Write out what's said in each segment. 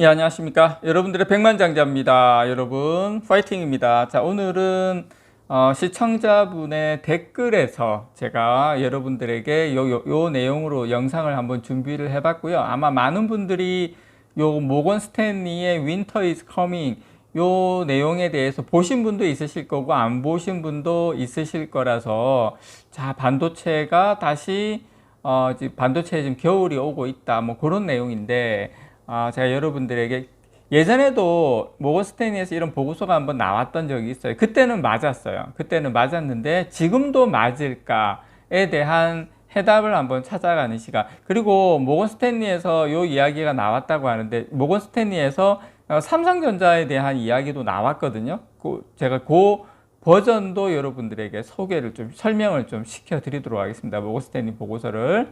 예, 안녕하십니까. 여러분들의 백만장자입니다. 여러분, 파이팅입니다. 자, 오늘은 어, 시청자분의 댓글에서 제가 여러분들에게 요, 요, 요 내용으로 영상을 한번 준비를 해봤고요. 아마 많은 분들이 요 모건 스탠리의 Winter is Coming 요 내용에 대해서 보신 분도 있으실 거고 안 보신 분도 있으실 거라서 자 반도체가 다시 어 반도체에 지금 겨울이 오고 있다 뭐 그런 내용인데 아 제가 여러분들에게 예전에도 모건스탠리에서 이런 보고서가 한번 나왔던 적이 있어요. 그때는 맞았어요. 그때는 맞았는데 지금도 맞을까에 대한 해답을 한번 찾아가는 시간. 그리고 모건 스탠리에서 요 이야기가 나왔다고 하는데 모건 스탠리에서 어, 삼성전자에 대한 이야기도 나왔거든요. 그 제가 그 버전도 여러분들에게 소개를 좀 설명을 좀 시켜드리도록 하겠습니다. 스탠리 보고서를.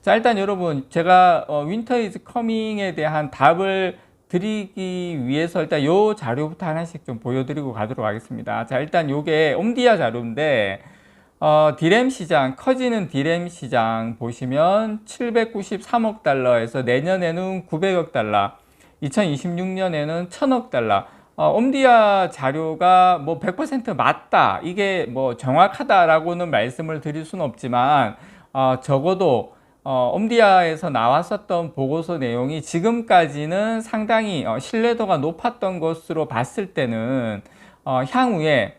자 일단 여러분 제가 어, 윈터 이즈 커밍에 대한 답을 드리기 위해서 일단 요 자료부터 하나씩 좀 보여드리고 가도록 하겠습니다. 자 일단 요게 옴디아 자료인데 어, 디램 시장, 커지는 디램 시장 보시면 793억 달러에서 내년에는 900억 달러, 2026년에는 1000억 달러. 어, 옴디아 자료가 뭐 100% 맞다. 이게 뭐 정확하다라고는 말씀을 드릴 수는 없지만, 어, 적어도 어, 옴디아에서 나왔었던 보고서 내용이 지금까지는 상당히 어, 신뢰도가 높았던 것으로 봤을 때는 어, 향후에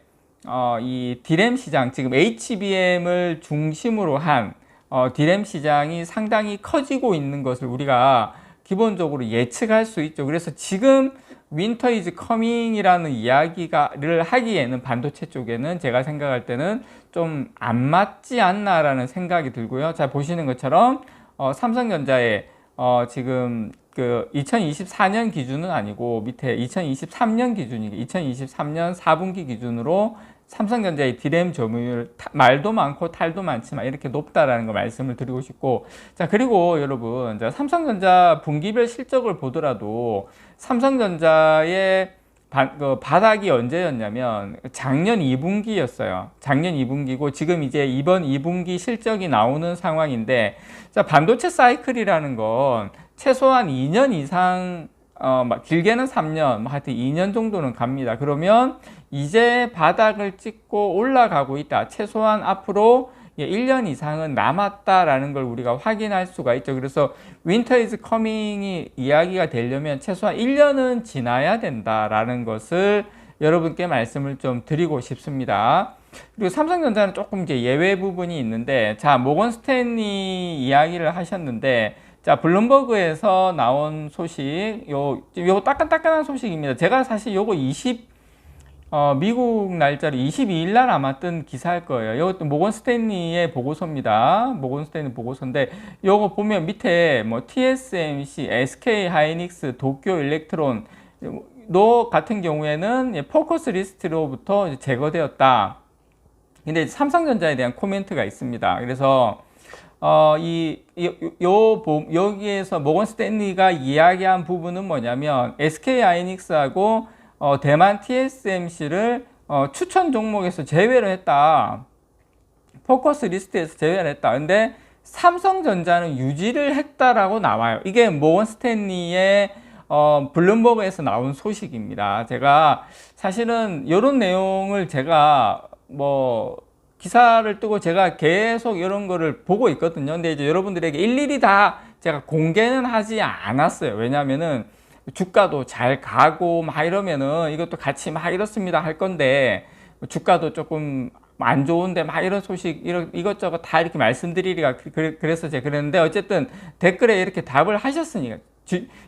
어, 이 디램 시장 지금 HBM을 중심으로 한 어, 디램 시장이 상당히 커지고 있는 것을 우리가 기본적으로 예측할 수 있죠. 그래서 지금 윈터 이즈 커밍이라는 이야기를 하기에는 반도체 쪽에는 제가 생각할 때는 좀 안 맞지 않나라는 생각이 들고요. 자 보시는 것처럼 어, 삼성전자의 어, 지금 그 2024년 기준은 아니고 밑에 2023년 기준이 2023년 4분기 기준으로 삼성전자의 디램 점유율 말도 많고 탈도 많지만 이렇게 높다라는 거 말씀을 드리고 싶고 자 그리고 여러분 자, 삼성전자 분기별 실적을 보더라도 삼성전자의 바, 그 바닥이 언제였냐면 작년 2분기였어요. 작년 2분기고 지금 이제 이번 2분기 실적이 나오는 상황인데 자 반도체 사이클이라는 건 최소한 2년 이상 어, 길게는 3년, 뭐 하여튼 2년 정도는 갑니다. 그러면 이제 바닥을 찍고 올라가고 있다. 최소한 앞으로 1년 이상은 남았다라는 걸 우리가 확인할 수가 있죠. 그래서 윈터 이즈 커밍이 이야기가 되려면 최소한 1년은 지나야 된다라는 것을 여러분께 말씀을 좀 드리고 싶습니다. 그리고 삼성전자는 조금 이제 예외 부분이 있는데, 자, 모건 스탠리 이야기를 하셨는데, 자, 블룸버그에서 나온 소식, 요, 요 따끈따끈한 소식입니다. 제가 사실 요거 20, 어, 미국 날짜로 22일 날 아마 뜬 기사일 거예요. 이것도 모건 스탠리의 보고서입니다. 모건 스탠리 보고서인데, 요거 보면 밑에 뭐 TSMC, SK 하이닉스, 도쿄 일렉트론, 너 같은 경우에는 포커스 리스트로부터 제거되었다. 근데 삼성전자에 대한 코멘트가 있습니다. 그래서 어, 이, 요, 요, 여기에서 모건 스탠리가 이야기한 부분은 뭐냐면 SK 하이닉스하고 어, 대만 TSMC를 어, 추천 종목에서 제외를 했다. 포커스 리스트에서 제외를 했다. 근데 삼성전자는 유지를 했다라고 나와요. 이게 모건 스탠리의 어, 블룸버그에서 나온 소식입니다. 제가 사실은 이런 내용을 제가 뭐 기사를 뜨고 제가 계속 이런 거를 보고 있거든요. 근데 이제 여러분들에게 일일이 다 제가 공개는 하지 않았어요. 왜냐면은 주가도 잘 가고 막 이러면은 이것도 같이 막 이렇습니다 할 건데 주가도 조금 안 좋은데 막 이런 소식 이런 이것저것 다 이렇게 말씀드리리가 그래서 제가 그랬는데 어쨌든 댓글에 이렇게 답을 하셨으니까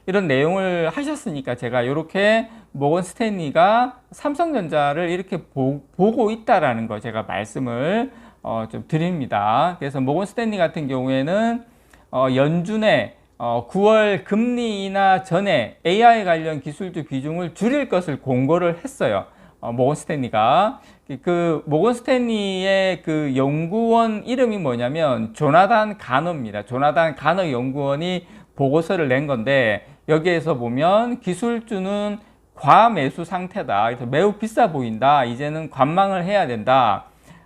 이런 내용을 하셨으니까 제가 이렇게 모건 스탠리가 삼성전자를 이렇게 보, 고 있다라는 거 제가 말씀을 어, 좀 드립니다. 그래서 모건 스탠리 같은 경우에는 어, 연준에 어, 9월 금리 인하 전에 AI 관련 기술주 비중을 줄일 것을 공고를 했어요. 어, 모건 스탠리가 그 모건 스탠리의 그 연구원 이름이 뭐냐면 조나단 가너입니다. 조나단 가너 연구원이 보고서를 낸 건데 여기에서 보면 기술주는 과매수 상태다. 그래서 매우 비싸 보인다. 이제는 관망을 해야 된다.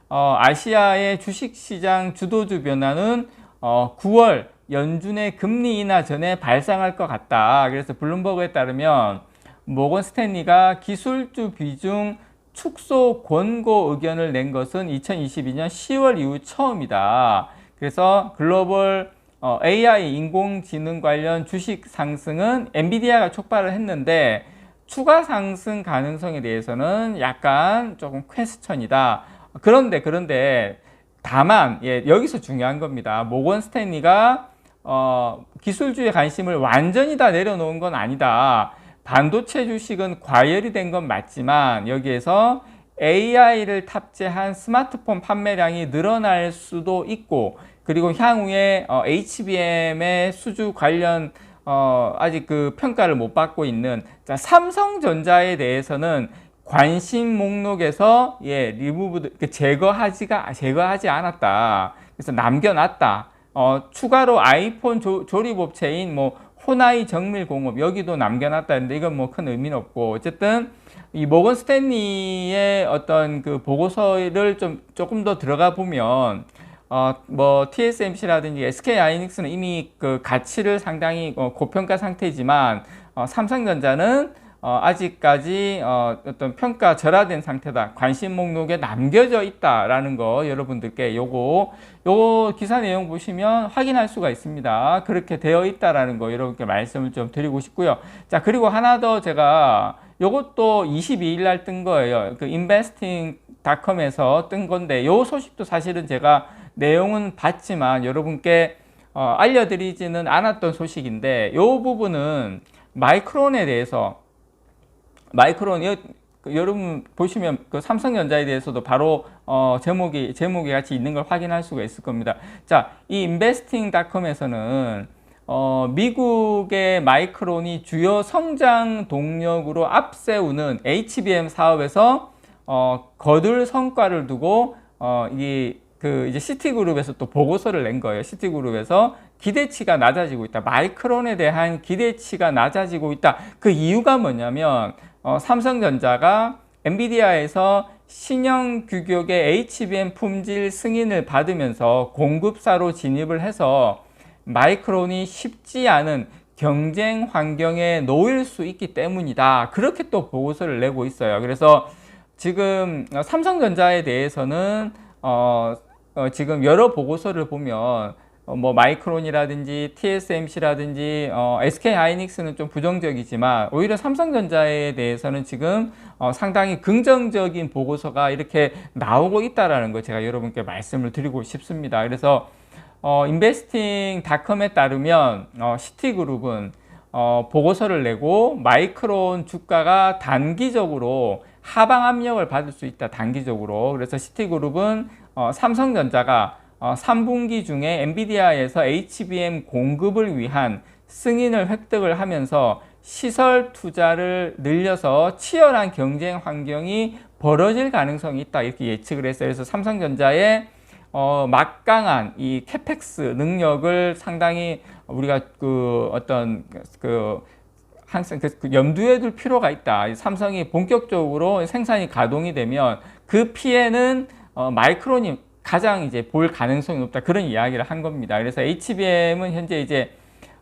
어, 아시아의 주식시장 주도주 변화는 어, 9월 연준의 금리 인하 전에 발생할 것 같다. 그래서 블룸버그에 따르면 모건 스탠리가 기술주 비중 축소 권고 의견을 낸 것은 2022년 10월 이후 처음이다. 그래서 글로벌 어, AI 인공지능 관련 주식 상승은 엔비디아가 촉발을 했는데 추가 상승 가능성에 대해서는 약간 조금 퀘스천이다. 그런데 그런데 다만 예, 여기서 중요한 겁니다. 모건 스탠리가 어, 기술주의 관심을 완전히 다 내려놓은 건 아니다. 반도체 주식은 과열이 된 건 맞지만 여기에서 AI를 탑재한 스마트폰 판매량이 늘어날 수도 있고 그리고 향후에 어, HBM의 수주 관련 어, 아직 그 평가를 못 받고 있는 자, 삼성전자에 대해서는 관심 목록에서 예 리무브 그 제거하지가 제거하지 않았다. 그래서 남겨놨다. 어, 추가로 아이폰 조, 조립업체인 뭐 호나이 정밀공업 여기도 남겨놨다는데 이건 뭐 큰 의미는 없고 어쨌든 이 모건 스탠리의 어떤 그 보고서를 좀 조금 더 들어가 보면 어, 뭐 TSMC라든지 SK 하이닉스는 이미 그 가치를 상당히 어, 고평가 상태지만 어, 삼성전자는 어, 아직까지 어, 어떤 평가 절하된 상태다. 관심 목록에 남겨져 있다라는 거 여러분들께 요거 요 기사 내용 보시면 확인할 수가 있습니다. 그렇게 되어 있다라는 거 여러분께 말씀을 좀 드리고 싶고요. 자 그리고 하나 더 제가 요것도 22일 날 뜬 거예요. 그 investing.com에서 뜬 건데 요 소식도 사실은 제가 내용은 봤지만 여러분께 어, 알려드리지는 않았던 소식인데 요 부분은 마이크론에 대해서 마이크론 여, 그 여러분 보시면 그 삼성전자에 대해서도 바로 어, 제목이 제목이 같이 있는 걸 확인할 수가 있을 겁니다. 자, 이 investing.com에서는 어, 미국의 마이크론이 주요 성장 동력으로 앞세우는 HBM 사업에서 어, 거둘 성과를 두고 어, 이그 이제 시티그룹에서 또 보고서를 낸 거예요. 시티그룹에서 기대치가 낮아지고 있다. 마이크론에 대한 기대치가 낮아지고 있다. 그 이유가 뭐냐면 어, 삼성전자가 엔비디아에서 신형 규격의 HBM 품질 승인을 받으면서 공급사로 진입을 해서 마이크론이 쉽지 않은 경쟁 환경에 놓일 수 있기 때문이다. 그렇게 또 보고서를 내고 있어요. 그래서 지금 삼성전자에 대해서는 어, 어, 지금 여러 보고서를 보면 어, 뭐 마이크론이라든지 TSMC라든지 어, SK 하이닉스는 좀 부정적이지만 오히려 삼성전자에 대해서는 지금 어, 상당히 긍정적인 보고서가 이렇게 나오고 있다라는 거 제가 여러분께 말씀을 드리고 싶습니다. 그래서 어, 인베스팅닷컴에 따르면 어, 시티그룹은 어, 보고서를 내고 마이크론 주가가 단기적으로 하방 압력을 받을 수 있다. 단기적으로. 그래서 시티그룹은 어, 삼성전자가 어, 3분기 중에 엔비디아에서 HBM 공급을 위한 승인을 획득을 하면서 시설 투자를 늘려서 치열한 경쟁 환경이 벌어질 가능성이 있다 이렇게 예측을 했어요. 그래서 삼성전자의 어, 막강한 이 캐펙스 능력을 상당히 우리가 그 어떤 그 항상 그 염두에 둘 필요가 있다. 삼성이 본격적으로 생산이 가동이 되면 그 피해는 어, 마이크론이 가장 이제 볼 가능성이 높다 그런 이야기를 한 겁니다. 그래서 HBM은 현재 이제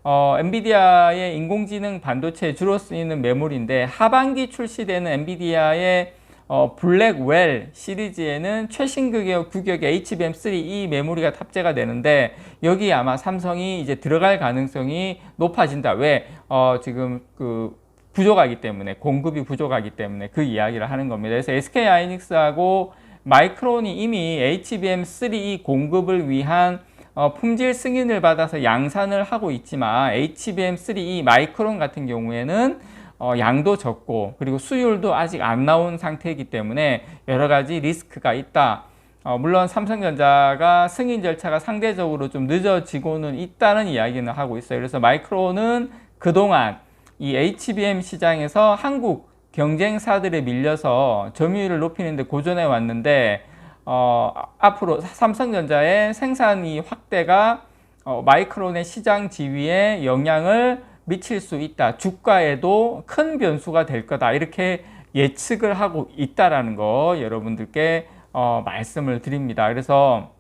어, 엔비디아의 인공지능 반도체에 주로 쓰이는 메모리인데 하반기 출시되는 엔비디아의 어, 블랙웰 시리즈에는 최신 규격, 규격의 HBM3E 메모리가 탑재가 되는데 여기 아마 삼성이 이제 들어갈 가능성이 높아진다. 왜? 어, 지금 그 부족하기 때문에 공급이 부족하기 때문에 그 이야기를 하는 겁니다. 그래서 SK 하이닉스하고 마이크론이 이미 HBM3E 공급을 위한 어, 품질 승인을 받아서 양산을 하고 있지만 HBM3E 마이크론 같은 경우에는 어, 양도 적고 그리고 수율도 아직 안 나온 상태이기 때문에 여러 가지 리스크가 있다. 어, 물론 삼성전자가 승인 절차가 상대적으로 좀 늦어지고는 있다는 이야기는 하고 있어요. 그래서 마이크론은 그동안 이 HBM 시장에서 한국 경쟁사들에 밀려서 점유율을 높이는데 고전해 왔는데 어, 앞으로 삼성전자의 생산이 확대가 어, 마이크론의 시장 지위에 영향을 미칠 수 있다. 주가에도 큰 변수가 될 거다. 이렇게 예측을 하고 있다라는 거 여러분들께 어, 말씀을 드립니다. 그래서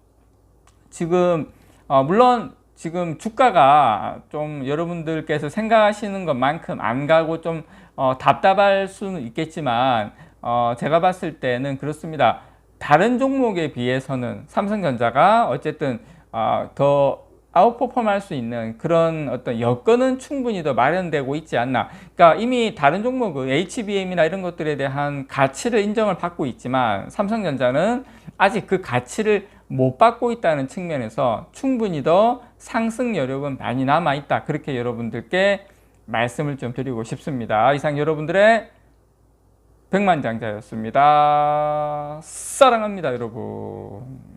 지금 어, 물론 지금 주가가 좀 여러분들께서 생각하시는 것만큼 안 가고 좀 어, 답답할 수는 있겠지만 어, 제가 봤을 때는 그렇습니다. 다른 종목에 비해서는 삼성전자가 어쨌든 어, 더 아웃퍼폼할 수 있는 그런 어떤 여건은 충분히 더 마련되고 있지 않나. 그러니까 이미 다른 종목은 HBM이나 이런 것들에 대한 가치를 인정을 받고 있지만 삼성전자는 아직 그 가치를 못 받고 있다는 측면에서 충분히 더 상승 여력은 많이 남아 있다. 그렇게 여러분들께 말씀을 좀 드리고 싶습니다. 이상 여러분들의 백만장자였습니다. 사랑합니다, 여러분.